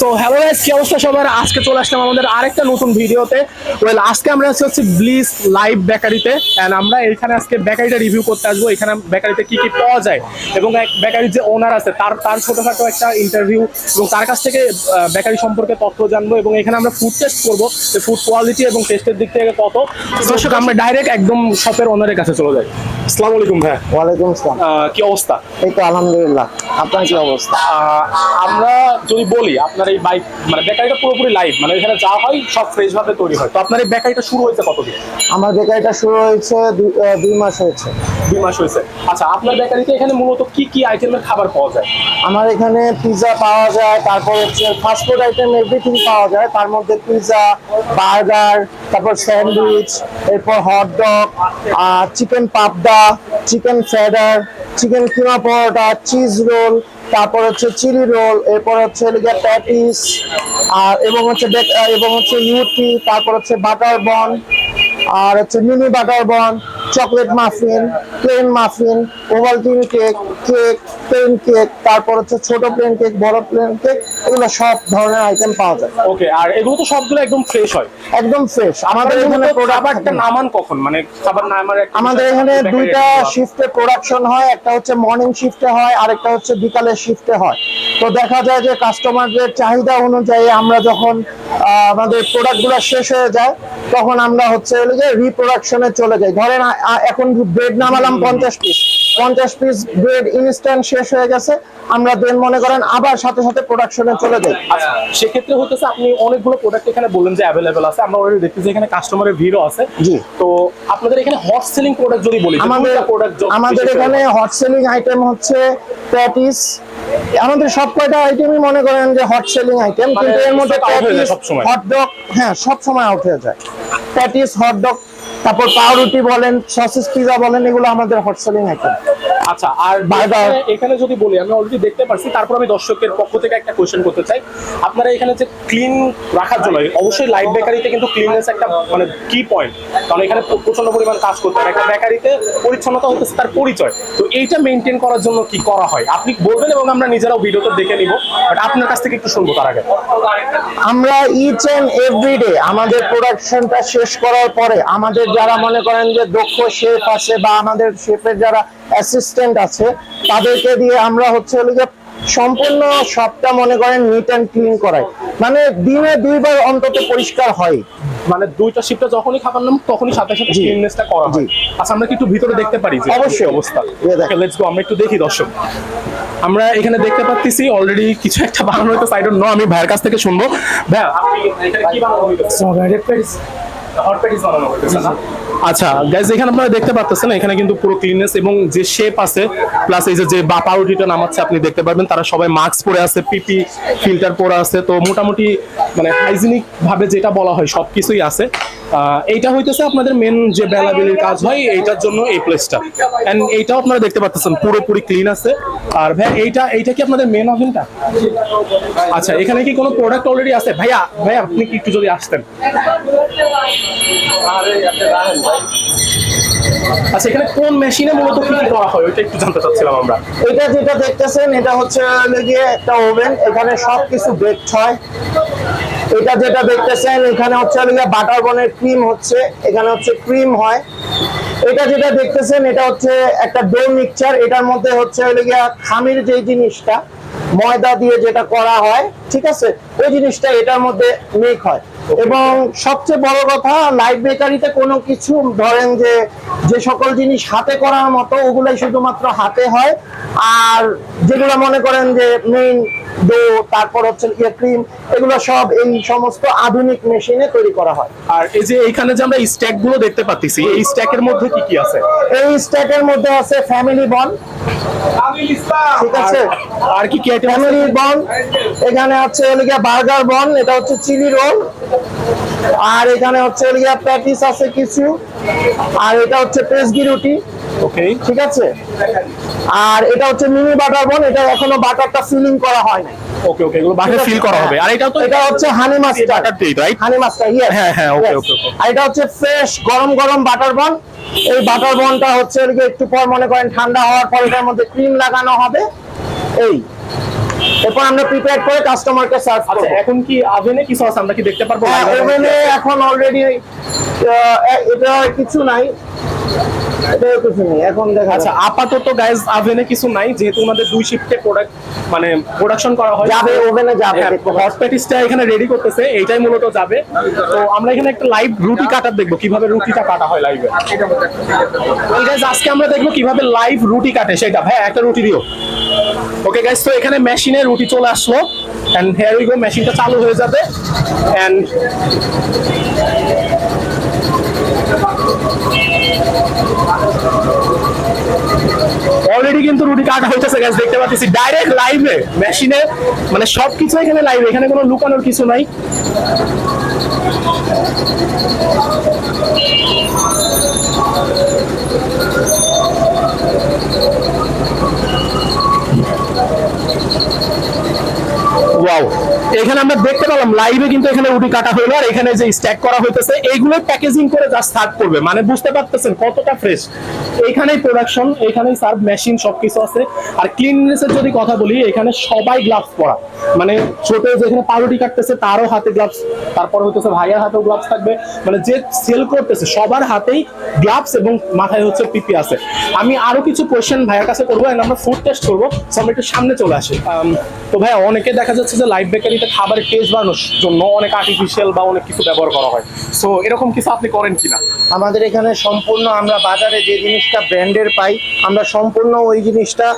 So hello guys কি অবস্থা সবার? আজকে চলে আসলাম আমাদের আরেকটা নতুন ভিডিওতে। ওয়েল আজকে আমরা আছি হচ্ছে ব্লিস লাইভ বেকারিতে এন্ড আমরা এখানে আজকে বেকারিটা রিভিউ করতে আসব। এখানে বেকারিতে কি কি পাওয়া যায় এবং এক বেকারির যে ওনার আছে তার তার ছোটখাটো একটা ইন্টারভিউ এবং তার কাছ থেকে বেকারি সম্পর্কে তথ্য জানব এবং এখানে আমরা ফুড টেস্ট করব যে ফুড কোয়ালিটি এবং টেস্টের দিক থেকে কত। দর্শক আমরা ডাইরেক্ট একদম শপের ওনারের কাছে চলে যাই। আসসালামু আলাইকুম ভাই ওয়ালাইকুম আসসালাম। কি অবস্থা? এই তো আলহামদুলিল্লাহ। আপনার কি অবস্থা? আমরা যদি বলি আপনার এই বাইক মানে বেকারিটা পুরোপুরি লাইভ মানে এখানে যা হয় সব ফ্রেশ ভাবে তৈরি হয়। তো আপনার এই বেকারিটা শুরু হয়েছে কতদিন? আমার বেকারিটা শুরু হয়েছে দুই মাস হয়েছে। দুই মাস হয়েছে। আচ্ছা আপনার বেকারিতে এখানে মূলত কি কি আইটেমের খাবার পাওয়া যায়? আমার এখানে পিৎজা পাওয়া যায় তারপর হচ্ছে ফাস্টফুড আইটেম এভরিথিং পাওয়া যায়। তার মধ্যে পিৎজা বার্গার তারপর স্যান্ডউইচ এরপর হট ডগ চিকেন পাপডা চিকেন ফ্যাডার চিকেন কিমা পরোটা চিজ রোল তারপর হচ্ছে চিলি রোল এরপর হচ্ছে প্যাটিস আর এবং হচ্ছে এবং হচ্ছে ইউটি তারপর হচ্ছে বাটার বন আর হচ্ছে mini butter bun chocolate muffin plain muffin Ovaltine cake cake plain cake তারপর হচ্ছে ছোট প্লেন কেক বড় প্লেন কেক এগুলো সব ধরনের আইটেম পাওয়া যায়। ওকে আর এগুলো তো সবগুলো একদম ফ্রেশ হয়। একদম ফ্রেশ আমাদের এখানে খাবারটা নামান কখন? মানে খাবার নামার আমাদের এখানে দুইটা একটা- শিফটে প্রোডাকশন হয় একটা হচ্ছে মর্নিং শিফটে হয় আরেকটা হচ্ছে বিকালের শিফটে হয়। তো দেখা যায় যে কাস্টমারদের চাহিদা অনুযায়ী আমরা যখন আহ, আমাদের প্রোডাক্টগুলো শেষ হয়ে যায় তখন আমরা হচ্ছে যে রিপ্রোডাকশনে চলে যাই। ধরেন এখন ব্রেড নামালাম পঞ্চাশ পিস পঞ্চাশ পিস ব্রেড ইনস্ট্যান্ট শেষ হয়ে গেছে। আমরা দেন মনে করেন আবার সাথে সাথে প্রোডাকশনে চলে যাই। সেক্ষেত্রে হতেছে আপনি অনেকগুলো প্রোডাক্ট এখানে বললেন যে অ্যাভেলেবেল আছে। আমরা অলরেডি দেখতেছি এখানে কাস্টমারের ভিড়ও আছে। জি। তো আপনাদের এখানে হট সেলিং প্রোডাক্ট যদি বলি আমাদের প্রোডাক্ট আমাদের এখানে হট সেলিং আইটেম হচ্ছে প্যাটিস আমাদের সব কয়টা আইটেমই মনে করেন যে হট সেলিং আইটেম মানে কিন্তু এর মধ্যে প্যাটিস সবসময়। হট ডগ হ্যাঁ সব সময় আউট হয়ে যায়। প্যাটিস হট ডগ তারপর পাউরুটি বলেন সসেস পিজা বলেন এগুলো আমাদের হট সেলিং আইটেম আচ্ছা আর Burger। এখানে- যদি বলি আমি অলরেডি দেখতে পারছি তারপর আমি দর্শকের পক্ষ থেকে একটা কোয়েশ্চেন করতে চাই। আপনারা এখানে যে ক্লিন রাখার জন্য অবশ্যই লাইভ বেকারিতে কিন্তু ক্লিননেস একটা মানে কি পয়েন্ট কারণ এখানে প্র- প্রচণ্ড পরিমাণ কাজ করতে হয়। একটা বেকারিতে পরিচ্ছন্নতা হচ্ছে তার পরিচয়। তো এইটা মেনটেন করার জন্য কি করা হয়? আপনি বলবেন এবং আমরা নিজেরাও ভিডিওতে দেখে নিব। বাট আপনার কাছ থেকে একটু শুনব তার আগে। আমরা ইচ এন্ড এভরিডে আমাদের প্রোডাকশনটা শেষ করার পরে আমাদের যারা মনে করেন যে দক্ষ শেফ আছে বা আমাদের শেফের যারা অ্যাসিস্ট্যান্ট আছে। তাদেরকে দিয়ে আমরা হচ্ছে হলো যে সম্পূর্ণ সবটা মনে করেন নিট অ্যান্ড ক্লিন করাই। মানে দিনে দুইবার অন্তত পরিষ্কার হয়। মানে দুইটা শিফটে যখনই খাবার নাম তখনই সাথে সাথে। ক্লিননেসটা করা হয়। আচ্ছা আমরা কি একটু ভিতরে দেখতে পারি যে অবশ্যই। অবস্থা। লেটস গো আমরা একটু দেখি দর্শক। আমরা এখানে দেখতে পাচ্ছি অলরেডি কিছু একটা বানানো হইতো সাইড নো আমি ভাইয়ের কাছ থেকে শুনব। আপনি এখানে কি বানানো হইতো হট প্যাটিস বানানো হইতেছে না? আচ্ছা গাইজ এখানে আপনারা দেখতে পাচ্ছেন এখানে কিন্তু পুরো ক্লিননেস এবং যে শেপ আছে প্লাস এই যে বা পাউরুটিটা নামাচ্ছে আপনি দেখতে পারবেন তারা সবাই মাস্ক পরে আছে পিপি ফিল্টার পরে আছে তো মোটামুটি মানে হাইজিনিক ভাবে যেটা বলা হয় সবকিছুই আছে। আহ, এইটা হইতেছে আপনাদের মেন যে বেলাবেলির কাজ হয় এইটার জন্য এই প্লেসটা এন্ড এইটাও আপনারা দেখতে পাচ্ছেন পুরোপুরি ক্লিন আছে। আর ভাই এইটা এইটা কি আপনাদের মেন ওভেনটা আচ্ছা এখানে কি কোনো প্রোডাক্ট অলরেডি আছে? ভাইয়া ভাইয়া আপনি কি একটু যদি আসতেন। আচ্ছা এখানে কোন মেশিনে মূলত কি কি করা হয়? ওইটা একটু জানতে চাচ্ছিলাম আমরা। এটা যেটা দেখতেছেন এটা হচ্ছে গিয়ে একটা ওভেন। এখানে সবকিছু বেকড হয়। এটা যেটা দেখতেছেন এখানে হচ্ছে হলো বাটার বনের ক্রিম হচ্ছে। এখানে হচ্ছে ক্রিম হয়। এটা যেটা দেখতেছেন এটা হচ্ছে একটা ডো মিক্সচার এটার মধ্যে হচ্ছে হলো গিয়ে খামির যে জিনিসটা ময়দা দিয়ে যেটা করা হয় ঠিক আছে? ওই জিনিসটা এটার মধ্যে মেক হয়। এবং সবচেয়ে বড় কথা লাইভ বেকারিতে কোনো কিছু ধরেন যে যে সকল জিনিস হাতে করার মতো ওগুলাই শুধুমাত্র হাতে হয়। আর যেগুলো মনে করেন যে মেইন ডো তারপর হচ্ছে ইয়ে ক্রিম এগুলো সব এই সমস্ত আধুনিক মেশিনে তৈরি করা হয়। আর এই যে এখানে যে আমরা স্ট্যাকগুলো দেখতে পাচ্ছি এই স্ট্যাকের মধ্যে কি কি আছে? এই স্ট্যাকের মধ্যে আছে ফ্যামিলি বন ঠিক আছে? আর- কি কি আইটেম ফ্যামিলি বন এখানে হলো গিয়া বার্গার বন এটা হচ্ছে চিলি রোল আর এখানে হচ্ছে হলো গিয়া প্যাটিস আছে কিছু। আর এটা হচ্ছে পেসগি রুটি। ওকে? ঠিক আছে? আর এটা হচ্ছে মিনি বাটার বন এটা এখনও বাটারটা ফিলিং করা হয় না ওকে ওকে এগুলো বাসায় ফিল করা হবে। আর এটা তো এটা হচ্ছে হানি মাস্টার বাটার দিয়ে রাইট হানি মাস্টার ইয়েস হ্যাঁ, হ্যাঁ, ওকে okay. আর এটা হচ্ছে ফ্রেশ গরম গরম বাটার বন। এই বাটার বনটা হচ্ছে একটু পর মনে করেন ঠান্ডা হওয়ার পর এটার মধ্যে ক্রিম লাগানো হবে। এই। এরপর আমরা প্রিপেয়ার করে কাস্টমারকে সার্ভ করব। এখন কি আভেনে কিছু আছে আমরা কি দেখতে পারব? হ্যাঁ ওভেনে এখন অলরেডি এটা কিছু নাই। এটা কিছু নেই এখন দেখা আচ্ছা আপাতত গাইজ আভেনে কিছু নাই যেহেতু আমাদের দুই শিফটে প্রোডাক্ট মানে প্রোডাকশন করা হয়। যাবে ওভেনে যাবে হট প্যাটিসটা এখানে রেডি করতেছে এইটাই মূলত যাবে। তো আমরা এখানে একটা লাইভ রুটি কাটার দেখব কীভাবে রুটিটা কাটা হয় লাইভে গাইজ আজকে আমরা দেখব কীভাবে লাইভ রুটি কাটে সেটা। ভাই একটা রুটি দিও। ওকে গাইজ তো এখানে মেশিনে রুটি চলে আসলো এন্ড হেয়ার উই গো মেশিনটা চালু হয়ে যাবে এন্ড অলরেডি কিন্তু রুটি কাটা হইতেছে গাইজ দেখতে পাচ্ছি ডাইরেক্ট লাইভে মেশিনে মানে সবকিছু এখানে লাইভে এখানে কোনো লুকানোর কিছু নাই। ওয়াও এখানে আমরা দেখতে পেলাম লাইভে কিন্তু এখানে রুটি কাটা হইল আর এখানে যে স্ট্যাক করা হইতেছে এইগুলো প্যাকেজিং করে জাস্ট সার্ভ করবে। মানে বুঝতে পারতেছেন কতটা ফ্রেশ এইখানেই প্রোডাকশন এইখানেই সার্ভ মেশিন সবকিছু আছে। আর ক্লিননেসের যদি কথা বলি, এখানে সবাই গ্লাভস পরা। মানে ছোট যেখানে পাউরুটি কাটতেছে, তারও হাতে গ্লাভস তারপর হইতেছে ভাইয়ার হাতেও গ্লাভস থাকবে। মানে যে সেল করতেছে, সবার হাতেই গ্লাভস এবং মাথায় হচ্ছে পিপি আছে। আমি আরও কিছু কোয়েশ্চেন ভাইয়ার কাছে করব আমরা ফুড টেস্ট করব। আমরা একটু সামনে চলে আসি। তো ভাইয়া, অনেকে দেখা যাচ্ছে যে লাইভ বেকারিতে খাবারের টেস্ট বানানোর জন্য অনেক আর্টিফিশিয়াল বা অনেক কিছু ব্যবহার করা হয়। সো এরকম কিছু আপনি করেন কিনা? আমাদের এখানে সম্পূর্ণ আমরা বাজারে যে জিনিসটা ব্র্যান্ডের পাই আমরা সম্পূর্ণ ওই জিনিসটা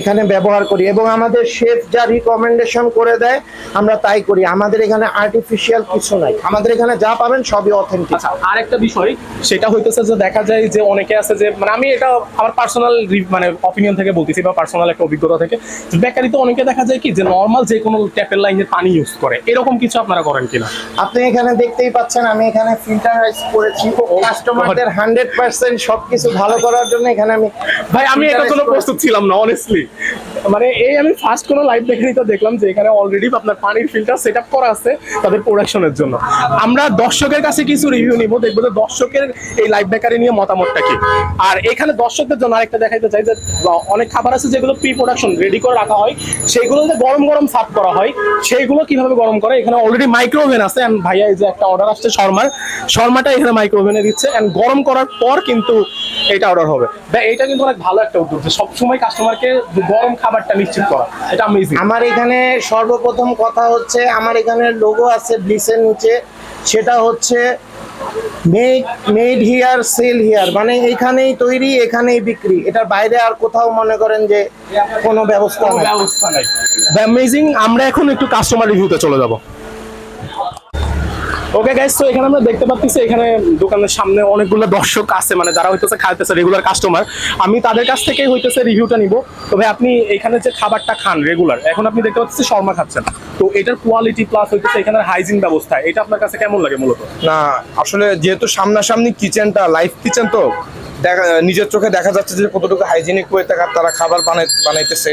এখানে ব্যবহার করি এবং আমাদের শেফ যা রিকমেন্ডেশন করে দেয় আমরা তাই করি। আমাদের এখানে আর্টিফিশিয়াল কিছু নাই। আমাদের এখানে যা পাবেন সবই অথেন্টিক আচ্ছা আরেকটা বিষয় সেটা হইতেছে যে দেখা যায় যে অনেকে আছে যে মানে আমি এটা আমার পার্সোনাল মানে অপিনিয়ন থেকে বলতেছি বা পার্সোনাল একটা অভিজ্ঞতা থেকে। বেকারিতে অনেকে দেখা যায় কি যে নর্মাল যে কোনো ট্যাপের লাইনের পানি ইউজ করে। এরকম কিছু আপনারা করেন কিনা? আপনি এখানে দেখতেই পাচ্ছেন আমি এখানে ফিল্টারাইজ করেছি। কাস্টমারদের হান্ড্রেড পার্সেন্ট সবকিছু ভালো করার জন্য এখানে আমি ভাই আমি এটা জন্য প্রস্তুত ছিলাম না অনেস্টলি মানে এই আমি ফার্স্ট কোনো লাইভ বেকারিতে দেখলাম যে এখানে অলরেডি আপনার পানির ফিল্টার সেট আপ করা আছে তাদের প্রোডাকশনের জন্য। আমরা দর্শকের কাছে কিছু রিভিউ নিব, দেখব যে দর্শকের এই লাইভ বেকারি নিয়ে মতামতটা কি। আর এখানে দর্শকদের জন্য আরেকটা দেখাইতে চাই যে অনেক খাবার আছে যেগুলো প্রি প্রোডাকশন রেডি করে রাখা হয়। সেইগুলো যে গরম গরম সার্ভ করা হয়, সেইগুলো কীভাবে গরম করে? এখানে অলরেডি মাইক্রো ওভেন আছে। এন্ড ভাইয়া, এই যে একটা অর্ডার আসছে শর্মার। শর্মাটা এখানে মাইক্রো ওভেনে দিচ্ছে। অ্যান্ড গরম করার পর কিন্তু এটা অর্ডার হবে। ভাই এটা কিন্তু অনেক ভালো একটা উদ্যোগ যে সবসময় কাস্টমারকে গরম খাবারটা নিশ্চিত করা। এটা অ্যামেজিং আমার এখানে সর্বপ্রথম কথা হচ্ছে আমার এখানে লোগো আছে ব্লিসের নিচে। সেটা হচ্ছে made made here sell here মানে এখানেই তৈরি এখানেই বিক্রি। এটার বাইরে আর কোথাও মনে করেন যে কোনো ব্যবস্থা কোনো নেই। ব্যবস্থা নাই। অ্যামেজিং আমরা এখন একটু কাস্টমার রিভিউতে চলে যাব। ওকে গাইস তো এখানে আমরা দেখতে পাচ্ছি এখানে দোকানের সামনে অনেকগুলো দর্শক আছে মানে যারা হইতেছে খাইতেছে রেগুলার কাস্টমার আমি তাদের কাছ থেকেই হইতেছে রিভিউটা নিব। তবে আপনি এখানে যে খাবারটা খান রেগুলার এখন আপনি দেখতে পাচ্ছেন শর্মা খাচ্ছেন। তো এটার কোয়ালিটি প্লাস হইতেছে এখানে হাইজিন ব্যবস্থা। এটা আপনার কাছে কেমন লাগে মূলত? না, আসলে যেহেতু সামনাসামনি কিচেনটা লাইফ কিচেন তো দেখা নিজের চোখে দেখা যাচ্ছে যে কতটুকু হাইজিনিক করে তারা তারা খাবার বানাই বানাইতেছে।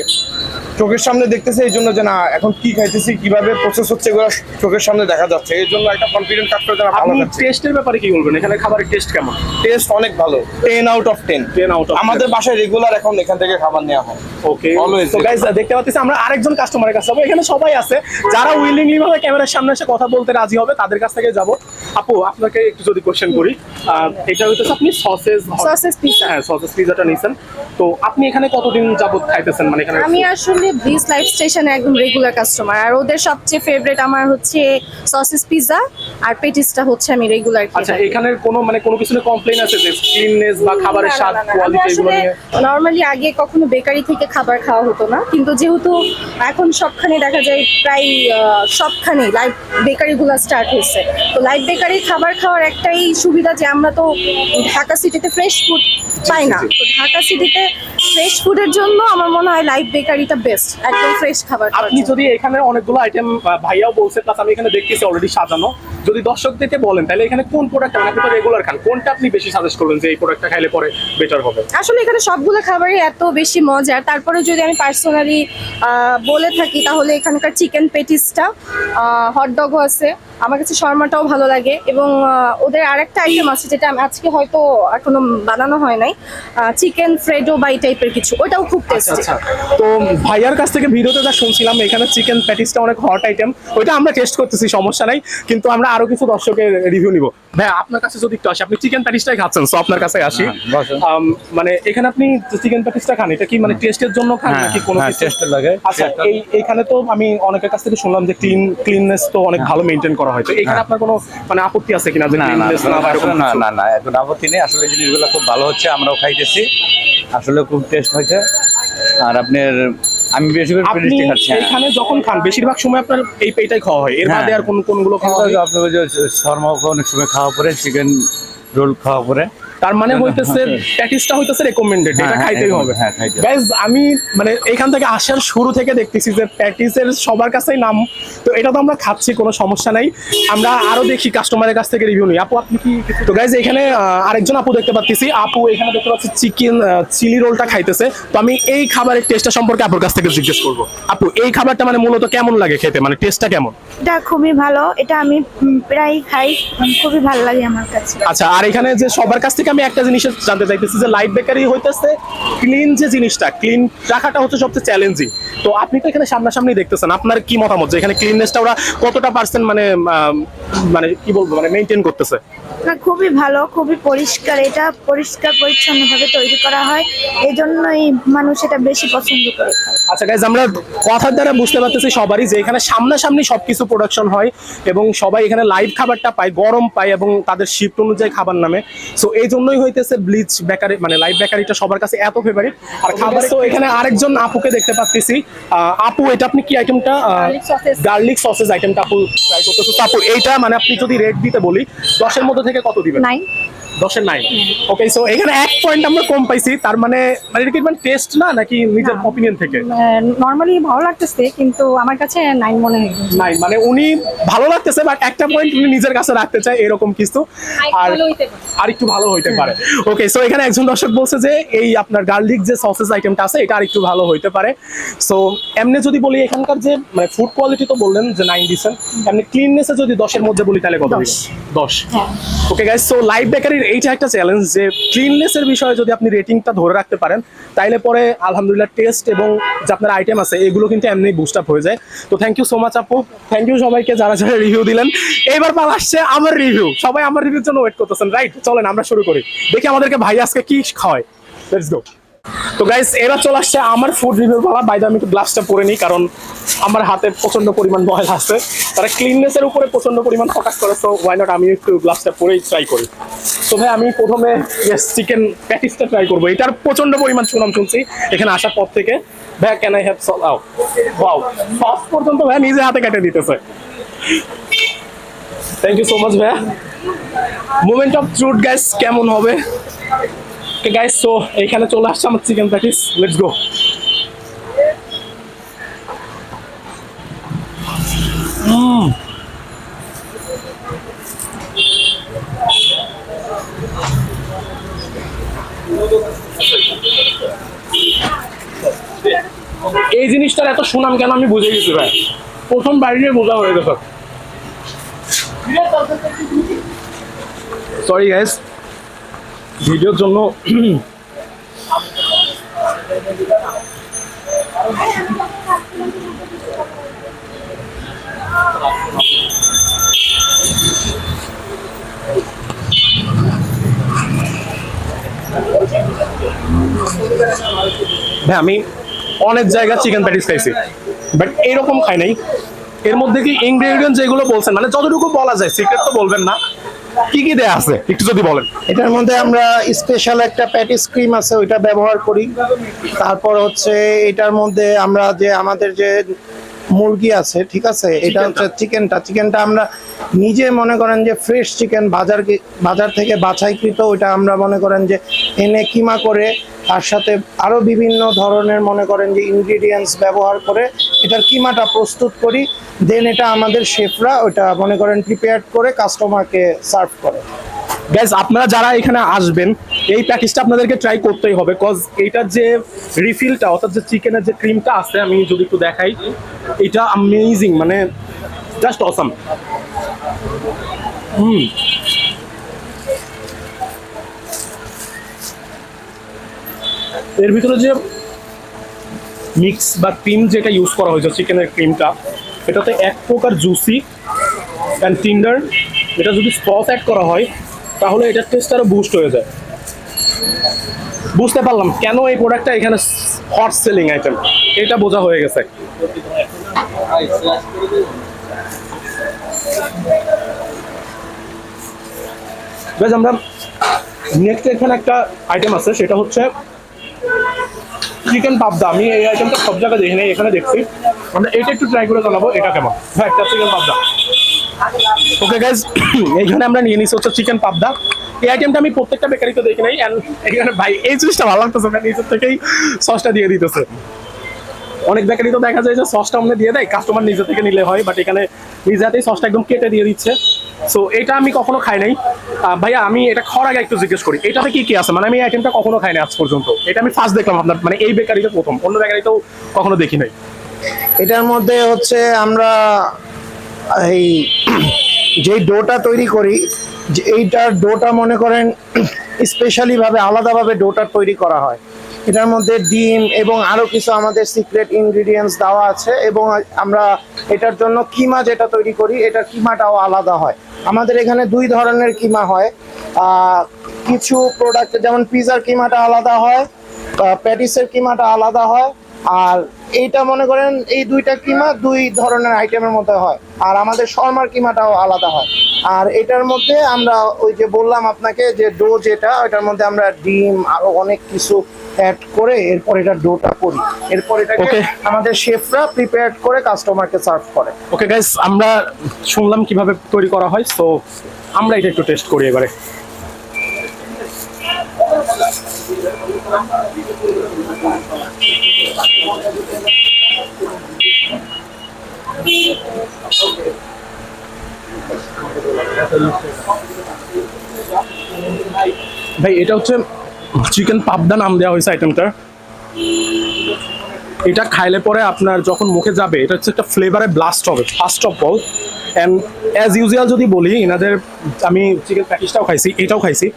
চোখের সামনে দেখতেছে এই জন্য যে না এখন কি খাইতেছি কীভাবে প্রসেস হচ্ছে এগুলো চোখের সামনে দেখা যাচ্ছে। এই জন্য একটা কনফিডেন্ট কাজ করে যারা ভালো আপনি টেস্টের ব্যাপারে কি বলবেন? এখানে খাবারের টেস্ট কেমন? টেস্ট অনেক ভালো। Ten out of ten 10 out of 10 আমাদের বাসায় রেগুলার এখন এখান থেকে খাবার নেওয়া হয়। ওকে Always. তো গাইস দেখতে পাচ্ছি আমরা আরেকজন কাস্টমারের কাছে যাব। এখানে সবাই আছে। যারা উইলিংলি ভাবে ক্যামেরার সামনে এসে কথা বলতে রাজি হবে তাদের কাছ থেকে যাব। আপু আপনাকে একটু যদি কোশ্চেন করি আহ, এটা হইতেছে আপনি সসেজ Pizza। হ্যাঁ পিজাটা নিছেন। তো আপনি এখানে কতদিন যাবত খাইতেছেন? মানে এখানে আমি আসলে লাইফ স্টেশনে একদম রেগুলার কাস্টমার আর ওদের সবচেয়ে ফেভারিট আমার হচ্ছে সসেস পিৎজা আর পেটিসটা হচ্ছে আমি রেগুলার আচ্ছা এখানে কোনো মানে কোনো কিছু কমপ্লেন আছে যে ক্লিননেস বা খাবারের স্বাদ কোয়ালিটি এগুলো নিয়ে নর্মালি আগে কখনো বেকারি থেকে খাবার খাওয়া হতো না। কিন্তু যেহেতু এখন সবখানে দেখা যায় প্রায় সবখানে লাইভ বেকারিগুলো স্টার্ট হয়েছে। তো লাইভ বেকারি খাবার খাওয়ার একটাই সুবিধা যে আমরা তো ঢাকা সিটিতে ফ্রেশ ফুড পাই না। তো ঢাকা সিটিতে ফ্রেশ ফুডের জন্য আমার মনে হয় লাইভ বেকারিটা বেস্ট একদম ফ্রেশ খাবার আপনি যদি এখানে অনেকগুলো আইটেম ভাইয়াও বলছে প্লাস আমি এখানে দেখতেছি অলরেডি সাজানো। যদি দর্শকদেরকে বলেন তাহলে এখানে কোন প্রোডাক্ট আপনি তো রেগুলার খান? কোনটা আপনি বেশি সাজেস্ট করবেন যে এই প্রোডাক্টটা খাইলে পরে বেটার হবে? আসলে এখানে সবগুলো খাবারই এত বেশি মজার। তারপরে যদি আমি পার্সোনালি বলে থাকি তাহলে এখানকার চিকেন পেটিসটা হট ডগও আছে আমার কাছে শর্মাটাও ভালো লাগে এবং ওদের আরেকটা আইটেম আছে যেটা আমি আজকে হয়তো এখনও বানানো হয় নাই চিকেন ফ্রেডো বাই টাইপের কিছু ওটাও খুব আচ্ছা টেস্টি আচ্ছা। তো ভাইয়ার কাছ থেকে ভিডিওতে যা শুনছিলাম এখানে চিকেন প্যাটিসটা অনেক হট আইটেম ওইটা আমরা টেস্ট করতেছি সমস্যা নাই কিন্তু আমরা আরও কিছু দর্শকের রিভিউ নিব। ভাই আপনার কাছে যদি একটু আসি আপনি চিকেন প্যাটিসটাই খাচ্ছেন সো আপনার কাছে আসি। মানে এখানে আপনি চিকেন প্যাটিসটা খান এটা কি মানে টেস্টের জন্য খান হ্যাঁ, নাকি কোনো হ্যাঁ, কিছু? লাগে। আচ্ছা এই এখানে তো আমি অনেকের কাছ থেকে শুনলাম যে ক্লিন ক্লিননেস তো অনেক ভালো মেনটেন করা হয়। তো এখানে হ্যাঁ। আপনার কোনো মানে আপত্তি আছে কিনা না না না এখন আপত্তি নেই। আসলে জিনিসগুলো খুব ভালো হচ্ছে আমরাও খাইতেছি। আসলে খুব টেস্ট হয়েছে। আর আপনার আমি বেশি করে আপনি খাচ্ছি হ্যাঁ। এখানে যখন খান বেশিরভাগ সময় আপনার এই পেটাই খাওয়া হয়। এর হ্যাঁ। বাদে আর কোন কোনগুলো খাওয়া হয়? আপনার শর্মা অনেক সময় খাওয়া পরে চিকেন রোল খাওয়া পরে তার মানে হইতেছে প্যাটিসটা হইতেছে রেকমেন্ডেড হ্যাঁ, এটা হ্যাঁ, খাইতেই হবে। হ্যাঁ, গাইজ আমি মানে এখান থেকে আসার শুরু থেকে দেখতেছি যে প্যাটিসের সবার কাছেই নাম তো এটা তো আমরা খাচ্ছি কোনো সমস্যা নাই। আমরা আরও দেখি কাস্টমারের কাছ থেকে রিভিউ নিই। আপু আপনি কি তো গাইজ এখানে আরেকজন আপু দেখতে পাচ্ছি আপু এখানে দেখতে পাচ্ছি চিকেন চিলি রোলটা খাইতেছে। তো আমি এই খাবারের টেস্টটা সম্পর্কে আপুর কাছ থেকে জিজ্ঞেস করব। আপু এই খাবারটা মানে মূলত কেমন লাগে খেতে? মানে টেস্টটা কেমন? এটা খুবই ভালো। এটা আমি প্রায় খাই। খুবই ভালো লাগে আমার কাছে। আচ্ছা আর এখানে যে সবার কাছ থেকে আমি একটা জিনিস জানতে চাইতেছি যে লাইট বেকারি হইতেছে ক্লিন যে জিনিসটা ক্লিন রাখাটা হচ্ছে সবচেয়ে চ্যালেঞ্জিং তো আপনি তো এখানে সামনাসামনি দেখতেছেন, আপনার কি মতামত যে এখানে ক্লিননেসটা ওরা কতটা পার্সেন্ট মানে মানে কি বলব মানে মেনটেন করতেছে? না খুবই ভালো খুবই পরিষ্কার। এটা পরিষ্কার পরিচ্ছন্নভাবে তৈরি করা হয়। এই জন্যই মানুষ এটা বেশি পছন্দ করে। আচ্ছা গাইজ আমরা কথার দ্বারা বুঝতে পারতেছি সবারই যে এখানে সামনাসামনি সবকিছু প্রোডাকশন হয় এবং সবাই এখানে লাইভ খাবারটা পায় গরম পায় এবং তাদের শিফট অনুযায়ী খাবার নামে। সো এই জন্যই হইতেছে ব্লিচ বেকারি মানে লাইভ বেকারিটা সবার কাছে এত ফেভারিট আর খাবার তো এখানে আরেকজন আপুকে দেখতে পাচ্ছি আপু এটা আপনি কি আইটেমটা গার্লিক সসেজ আইটেমটা আপু ট্রাই করতেছে আপু এইটা মানে আপনি যদি রেট দিতে বলি দশের মধ্যে থেকে কত দিবেন? নাই দশের নাই ওকে সো এখানে এক পয়েন্ট আমরা কম পাইছি তার মানে মানে এটা কি মানে টেস্ট না নাকি নিজের অপিনিয়ন থেকে? নর্মালি ভালো লাগতেছে কিন্তু আমার কাছে নাইন মনে হয় নাই মানে উনি ভালো লাগতেছে বাট একটা পয়েন্ট উনি নিজের কাছে রাখতে চায় এরকম কিছু। আর আর একটু ভালো হইতে পারে। ওকে সো এখানে একজন দর্শক বলছে যে এই আপনার গার্লিক যে সসেস আইটেমটা আছে এটা আর একটু ভালো হইতে পারে। সো এমনি যদি বলি এখানকার যে মানে ফুড কোয়ালিটি তো বললেন যে নাইন দিচ্ছেন এমনি ক্লিননেসে যদি দশের মধ্যে বলি তাহলে কত দশ। ওকে গাইস সো লাইভ বেকারির এইটা একটা চ্যালেঞ্জ যে ক্লিননেসের বিষয়ে যদি আপনি রেটিংটা ধরে রাখতে পারেন, তাইলে পরে আলহামদুলিল্লাহ টেস্ট এবং যে আপনার আইটেম আছে, এগুলো কিন্তু এমনি বুস্ট আপ হয়ে যায়। তো থ্যাংক ইউ সো মাচ আপু। থ্যাংক ইউ সবাইকে যারা যারা রিভিউ দিলেন। এইবার পাল আসছে আমার রিভিউ সবাই আমার রিভিউর জন্য ওয়েট করতেছেন রাইট চলেন আমরা শুরু করি। দেখি আমাদেরকে ভাই আজকে কি খাওয়ায়। লেটস গো তো গাইস এরা চলে আসছে আমার ফুড রিভিউ পালা বাইরে আমি একটু গ্লাভসটা পরে নিই, কারণ আমার হাতে প্রচণ্ড পরিমাণ ময়লা আছে। তারা ক্লিননেসের উপরে প্রচণ্ড পরিমাণ ফোকাস করে তো ওয়াই নট আমি একটু গ্লাভসটা পরেই ট্রাই করি। তো ভাই, আমি প্রথমে চিকেন প্যাটিসটা ট্রাই করব। এটার প্রচণ্ড পরিমাণ সুনাম শুনছি এখানে আসার পর থেকে। ভাই ক্যান আই হ্যাভ সল আও ওয়াও সস পর্যন্ত ভাই, নিজে হাতে কেটে দিতেছে। থ্যাংক ইউ সো মাচ ভাইয়া মোমেন্ট অফ ট্রুথ গাইস কেমন হবে? ওকে গাইস সো এইখানে চলে আসছে আমার চিকেন প্যাটিস লেটস গো এই জিনিসটার এত সুনাম কেন আমি বুঝে গেছি ভাই? প্রথম বাড়িতে বোঝা হয়ে গেছে। সরি গাইস ভিডিওর জন্য ভাই, আমি অনেক জায়গা চিকেন প্যাটিস খাইছি বাট এইরকম খাই নাই। এর মধ্যে কি ইনগ্রেডিয়েন্ট যেগুলো বলছেন মানে যতটুকু বলা যায় সিক্রেট তো বলবেন না। কি কি দেয়া আছে? একটু যদি বলেন। এটার মধ্যে আমরা স্পেশাল একটা প্যাটিস ক্রিম আছে, ওইটা ব্যবহার করি। তারপর হচ্ছে এটার মধ্যে আমরা যে আমাদের যে মুরগি আছে ঠিক আছে? এটা হচ্ছে চিকেনটা চিকেনটা আমরা নিজে মনে করেন যে ফ্রেশ চিকেন বাজার বাজার থেকে বাছাইকৃত ওইটা আমরা মনে করেন যে এনে কিমা করে তার সাথে আরও বিভিন্ন ধরনের মনে করেন যে ইনগ্রিডিয়েন্টস ব্যবহার করে এটার কিমাটা প্রস্তুত করি দেন এটা আমাদের শেফরা ওটা মনে করেন প্রিপেয়ার করে কাস্টমারকে সার্ভ করে। গাইজ আপনারা যারা এখানে আসবেন, এই প্যাকেজটা আপনাদেরকে ট্রাই করতেই হবে কজ এইটার যে রিফিলটা অর্থাৎ যে চিকেনের যে ক্রিমটা আছে, আমি যদি একটু দেখাই, এটা আমেজিং মানে জাস্ট অসাম হুম। এর ভিতরে যে মিক্স বা ক্রিম যেটা ইউজ করা হয়েছে চিকেনের ক্রিমটা এটাতে এক প্রকার জুসি অ্যান্ড টিন্ডার এটা যদি সস অ্যাড করা হয় তাহলে এটার টেস্ট আরও বুস্ট হয়ে যায়। বুঝতে পারলাম কেন এই প্রোডাক্টটা এখানে হট সেলিং আইটেম এটা বোঝা হয়ে গেছে। বেশ, আমরা নেক্সট এখানে একটা আইটেম আছে, সেটা হচ্ছে চিকেন পাবদা। আমি এই আইটেমটা সব জায়গায় দেখি নাই, এখানে দেখছি। আমরা এটা একটু ট্রাই করে জানাব, এটা কেমন? হ্যাঁ একটা চিকেন পাবদা। ওকে গাইজ এইখানে আমরা নিয়ে নিচ্ছি হচ্ছে চিকেন পাবদা। এই আইটেমটা আমি প্রত্যেকটা বেকারিতে দেখি নাই এখানে ভাই, এই জিনিসটা ভালো লাগতেছে না নিচের থেকেই সসটা দিয়ে দিতেছে। অনেক বেকারি তো দেখা যায় যে সসটা আমরা দিয়ে দেয় কাস্টমার নিজে থেকে নিলে হয় বাট এখানে নিজে হাতেই সসটা একদম কেটে দিয়ে দিচ্ছে। সো এটা আমি কখনো খাই নাই। ভাইয়া, আমি এটা খাওয়ার আগে একটু জিজ্ঞেস করি, এটাতে কি কি আছে? মানে আমি এই আইটেমটা কখনো খাই নাই আজ পর্যন্ত। এটা আমি ফার্স্ট দেখলাম আপনার মানে এই বেকারিতে প্রথম, অন্য বেকারিতেও কখনো দেখি নাই। এটার মধ্যে হচ্ছে আমরা এই যে ডোটা তৈরি করি, যে এইটার ডোটা মনে করেন স্পেশালি ভাবে আলাদাভাবে ডোটা তৈরি করা হয়। এটার মধ্যে ডিম এবং আরও কিছু আমাদের সিক্রেট ইনগ্রিডিয়েন্টস দেওয়া আছে এবং আমরা এটার জন্য কিমা যেটা তৈরি করি, এটার কিমাটাও আলাদা হয়। আমাদের এখানে দুই ধরনের কিমা হয়। কিছু প্রোডাক্ট যেমন পিজার কিমাটা আলাদা হয় প্যাটিসের কিমাটা আলাদা হয়, আর এইটা মনে করেন এই দুইটা কিমা দুই ধরনের আইটেমের মধ্যে হয়। আর আমাদের শর্মার কিমাটাও আলাদা হয়। আর এটার মধ্যে আমরা ওই যে বললাম আপনাকে যে ডো যেটা ওটার মধ্যে আমরা ডিম আরও অনেক কিছু অ্যাড করে এরপর এটা ডোটা করি। এরপর এটাকে. আমাদের শেফরা প্রিপেয়ার করে কাস্টমারকে সার্ভ করে। ওকে গাইস আমরা শুনলাম কীভাবে তৈরি করা হয় সো আমরা এটা একটু টেস্ট করি এবারে। ভাই, এটা হচ্ছে চিকেন পাবদা নাম দেওয়া হয়েছে আইটেমটার এটা খাইলে পরে আপনার যখন মুখে যাবে, এটা হচ্ছে একটা ফ্লেভারে ব্লাস্ট হবে first of all and as usual যদি বলি, এনাদের আমি চিকেন প্যাকেজটাও খাইছি, এটাও খাইছি।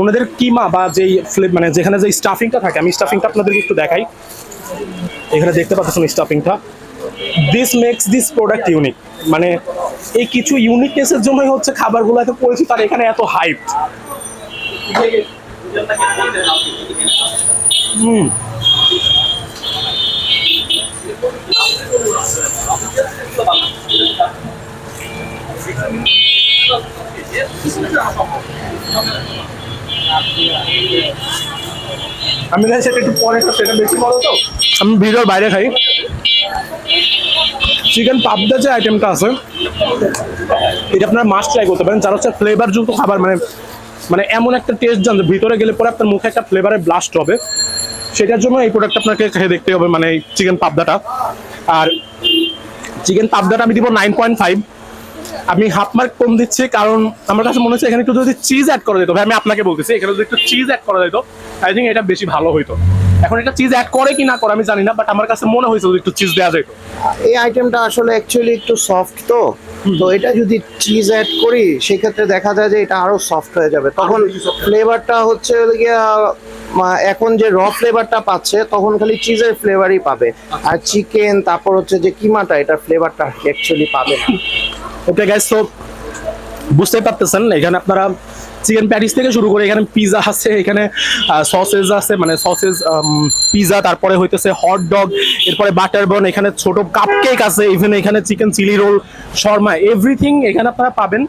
ওনাদের কিমা বা যেই ফ্লেভ মানে যেখানে যে স্টাফিংটা থাকে, আমি স্টাফিংটা আপনাদেরকে একটু দেখাই। এখানে দেখতে পাচ্ছেন স্টাফিংটা this makes this product unique মানে এই কিছু ইউনিকনেসের জন্যই হচ্ছে খাবারগুলো এত পরিচিত আর এখানে এত হাইপ হুম। আমি জানি সেটা একটু পরে এটা বেশি বড় তো। আমি ভিডিওর বাইরে খাই। চিকেন পাবদা যে আইটেমটা আছে, এটা আপনারা মাস্ট ট্রাই করতে পারেন। যারা হচ্ছে ফ্লেভার যুক্ত খাবার মানে মানে এমন একটা টেস্ট জান ভিতরে গেলে পরে আপনার মুখে একটা ফ্লেভারের ব্লাস্ট হবে। সেটার জন্য এই প্রোডাক্ট আপনাকে খেয়ে দেখতে হবে মানে চিকেন পাবদাটা। আর চিকেন পাবদাটা আমি দিব নাইন পয়েন্ট ফাইভ আমি হাফ মার্ক কম দিচ্ছি কারণ আমার কাছে মনে হচ্ছে এখানে একটু যদি চিজ অ্যাড করা যেত ভাই আমি আপনাকে বলতেছি এখানে যদি একটু চিজ অ্যাড করা যেত আই থিঙ্ক এটা বেশি ভালো হইতো। এখন এটা চিজ অ্যাড করে কি না করে আমি জানি না বাট আমার কাছে মনে হয়েছে যদি একটু চিজ দেওয়া যেত। এই আইটেমটা আসলে অ্যাকচুয়ালি একটু সফট তো। তো এটা যদি চিজ অ্যাড করি সেক্ষেত্রে দেখা যায় যে এটা আরও সফট হয়ে যাবে। তখন ফ্লেভারটা হচ্ছে গিয়া এখন যে র ফ্লেভারটা পাচ্ছে, তখন খালি চিজের ফ্লেভারই পাবে। আর চিকেন তারপর হচ্ছে যে কিমাটা এটা ফ্লেভারটা অ্যাকচুয়ালি পাবে না। ওকে গাইস সো বুঝতে পারতেছেন, এখানে আপনারা চিকেন প্যাটিস থেকে শুরু করে এখানে পিজা আছে, এখানে সসেজ আছে মানে সসেজ পিজা তারপরে হইতেছে হট ডগ এরপরে বাটার বন এখানে ছোট কাপ কেক আছে ইভেন এখানে chicken chilli roll shawarma everything এখানে আপনারা পাবেন।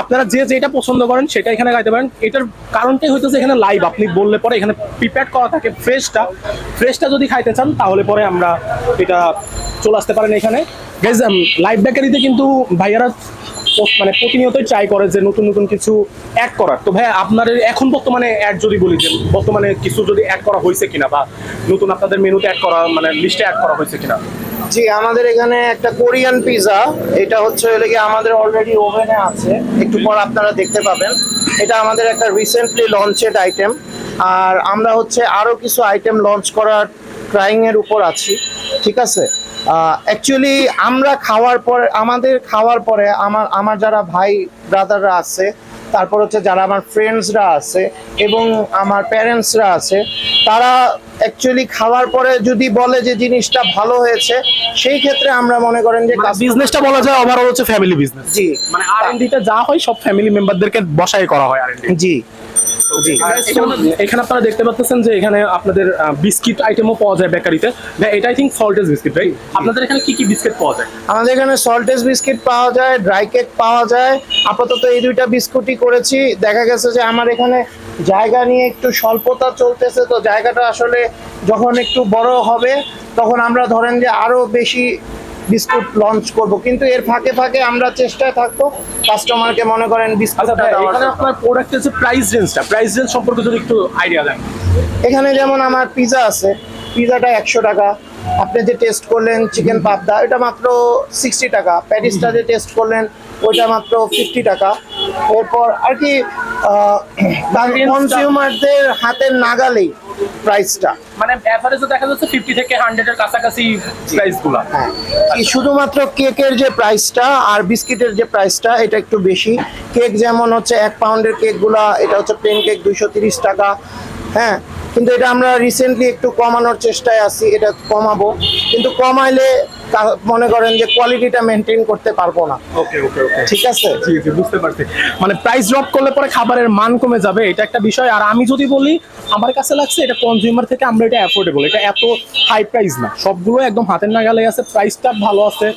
আপনারা যে যেটা পছন্দ করেন সেটা এখানে খাইতে পারেন। এটার কারণটাই হইতেছে এখানে লাইভ আপনি বললে পরে এখানে প্রিপেয়ার করা থাকে ফ্রেশটা ফ্রেশটা যদি খাইতে চান, তাহলে পরে আমরা এটা চলে আসতে পারেন এখানে। লাইভ বেকারিতে কিন্তু ভাইয়ারা মানে প্রতিনিয়তই ট্রাই করে যে নতুন নতুন কিছু অ্যাড করার। তো ভাই আপনার এখন বর্তমানে অ্যাড যদি বলি যে, বর্তমানে কিছু যদি অ্যাড করা হয়েছে কিনা বা নতুন আপনাদের মেনুতে অ্যাড করা মানে লিস্টে অ্যাড করা হয়েছে কিনা? জি, আমাদের এখানে একটা কোরিয়ান পিজা, এটা হচ্ছে হলো গিয়ে আমাদের অলরেডি ওভেনে আছে। একটু পর আপনারা দেখতে পাবেন। এটা আমাদের একটা রিসেন্টলি লঞ্চেড আইটেম আর আমরা হচ্ছে আরও কিছু আইটেম লঞ্চ করার ট্রাইং এর উপর আছি। ঠিক আছে? অ্যাকচুয়ালি আমরা খাওয়ার পরে, আমাদের খাওয়ার পরে আমার আমার যারা ভাই ব্রাদাররা আছে তারপর হচ্ছে যারা আমার ফ্রেন্ডসরা আছে এবং আমার প্যারেন্টসরা আছে তারা অ্যাকচুয়ালি খাওয়ার পরে যদি বলে যে জিনিসটা ভালো হয়েছে সেই ক্ষেত্রে আমরা মনে করেন যে বিজনেসটা বলা যায় ওভারঅল হচ্ছে ফ্যামিলি বিজনেস জি। মানে আর যা হয় সব ফ্যামিলি মেম্বারদেরকে বসাই করা হয় আর জি। এখানে আপনারা দেখতে পাচ্ছেন যে এখানে আপনাদের বিস্কিট আইটেমও পাওয়া যায় বেকারিতে। এটা আই থিঙ্ক সল্টেজ বিস্কিট রাইট আপনাদের এখানে কি কি বিস্কিট পাওয়া যায়? আমাদের এখানে সল্টেজ বিস্কিট পাওয়া যায় ড্রাই কেক পাওয়া যায়। আপাতত এই দুইটা বিস্কুটই করেছি। দেখা গেছে যে আমার এখানে জায়গা নিয়ে একটু স্বল্পতা চলতেছে। তো জায়গাটা আসলে যখন একটু বড় হবে তখন আমরা ধরেন যে আরও বেশি বিস্কুট লঞ্চ করব। কিন্তু এর ফাঁকে ফাঁকে আমরা চেষ্টায় থাকব। কাস্টমারকে মনে করেন আচ্ছা বিস্কুটটা এখানে আপনার প্রোডাক্টের যে প্রাইস রেঞ্জটা প্রাইস রেঞ্জ সম্পর্কে যদি একটু আইডিয়া দেন। এখানে যেমন আমার পিজা আছে পিজাটা একশো টাকা। আপনি যে টেস্ট করলেন চিকেন পাবদা এটা মাত্র সিক্সটি টাকা। প্যারিসটা যে টেস্ট করলেন ওইটা মাত্র ফিফটি টাকা। এরপর আর কি কনজিউমারদের হাতের নাগালেই প্রাইসটা মানে অ্যাভারেজে দেখা যাচ্ছে ফিফটি থেকে হান্ড্রেডের কাছাকাছি প্রাইসগুলো হ্যাঁ। এই শুধুমাত্র কেকের যে প্রাইসটা আর বিস্কিটের যে প্রাইসটা এটা একটু বেশি। কেক যেমন হচ্ছে এক পাউন্ডের কেকগুলা এটা হচ্ছে প্লেন কেক দুইশো তিরিশ টাকা। হ্যাঁ কিন্তু এটা আমরা রিসেন্টলি একটু কমানোর চেষ্টায় আছি এটা কমাবো। কিন্তু কমাইলে মনে করেন যে কোয়ালিটিটা মেনটেন করতে পারব না। ওকে ওকে ওকে ঠিক আছে? জি জি বুঝতে পারছি। মানে প্রাইস ড্রপ করলে পরে খাবারের মান কমে যাবে এটা একটা বিষয়। আর আমি যদি বলি আমার কাছে লাগছে এটা কনজিউমার থেকে আমরা এটা অ্যাফোর্ডেবল এটা এত হাই প্রাইস না। সবগুলো একদম হাতের নাগালে আছে প্রাইসটা ভালো আছে।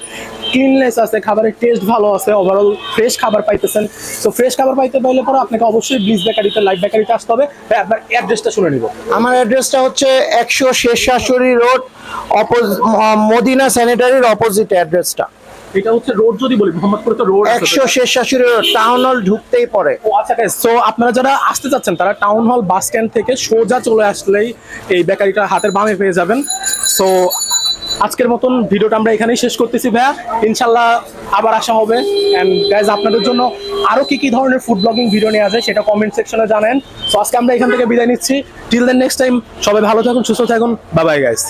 ক্লিননেস আছে খাবারের টেস্ট ভালো আছে ওভারঅল ফ্রেশ খাবার পাইতেছেন। তো ফ্রেশ খাবার পাইতে পারলে পরে আপনাকে অবশ্যই ব্লিজ বেকারিতে লাইভ বেকারিতে আসতে হবে। ভাই, আপনার অ্যাড্রেসটা শুনে নিব। আমার অ্যাড্রেসটা হচ্ছে একশো শেষাশুরি রোড মদিনা স্যানিটারির অপোজিট অ্যাড্রেসটা এটা হচ্ছে রোড যদি বলি মোহাম্মদপুরে তো রোড একশো শেষাশুরি রোড টাউন হল ঢুকতেই পড়ে। ও আচ্ছা সো আপনারা যারা আসতে চাচ্ছেন তারা টাউন হল বাস স্ট্যান্ড থেকে সোজা চলে আসলেই এই বেকারিটা হাতের বামে পেয়ে যাবেন। সো আজকের মতন ভিডিওটা আমরা এখানেই শেষ করতেছি ভাইয়া। ইনশাল্লাহ আবার আসা হবে। অ্যান্ড গাইজ আপনাদের জন্য আরও কি কি ধরনের ফুড ব্লগিং ভিডিও নিয়ে আসে সেটা কমেন্ট সেকশনে জানেন। সো আজকে আমরা এখান থেকে বিদায় নিচ্ছি। টিল দেন নেক্সট টাইম সবাই ভালো থাকুন, সুস্থ থাকুন। বাবাই গাইজ